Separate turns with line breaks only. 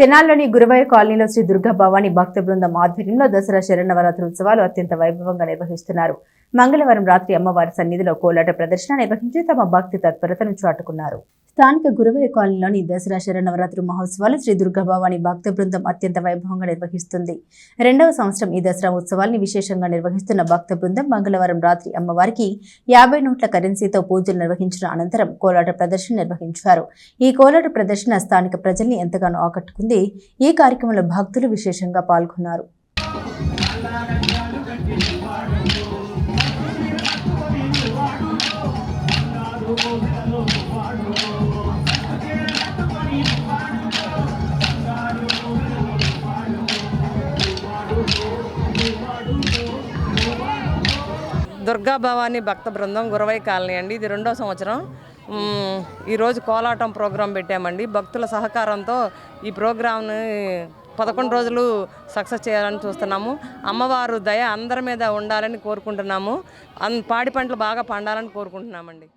తెనాల్లోని గురువయ్య కాలనీలో శ్రీ దుర్గా భవాని భక్త బృందం ఆధ్వర్యంలో దసరా శరణవరాత్రి ఉత్సవాలు అత్యంత వైభవంగా నిర్వహిస్తున్నారు. మంగళవారం రాత్రి అమ్మవారి సన్నిధిలో కోలాట ప్రదర్శన నిర్వహించి తమ భక్తి తత్పరతను చాటుకున్నారు. స్థానిక గురువయ్య కాలనీలోని దసరా శరణవరాత్రి మహోత్సవాలు శ్రీ దుర్గాభవాని భక్త బృందం అత్యంత వైభవంగా నిర్వహిస్తుంది. రెండవ సంవత్సరం ఈ దసరా ఉత్సవాల్ని విశేషంగా నిర్వహిస్తున్న భక్త బృందం మంగళవారం రాత్రి అమ్మవారికి యాభై నోట్ల కరెన్సీతో పూజలు నిర్వహించిన అనంతరం కోలాట ప్రదర్శన నిర్వహించారు. ఈ కోలాట ప్రదర్శన స్థానిక ప్రజల్ని ఎంతగానో ఆకట్టుకుంది. ఈ కార్యక్రమంలో భక్తులు విశేషంగా పాల్గొన్నారు.
దుర్గా భవాని భక్త బృందం గురవై కాలనీ అండి. ఇది రెండో సంవత్సరం. ఈరోజు కోలాటం ప్రోగ్రాం పెట్టామండి. భక్తుల సహకారంతో ఈ ప్రోగ్రాంని పదకొండు రోజులు సక్సెస్ చేయాలని చూస్తున్నాము. అమ్మవారు దయ అందరి మీద ఉండాలని కోరుకుంటున్నాము. అన్ పాడి పంటలు బాగా పండాలని కోరుకుంటున్నామండి.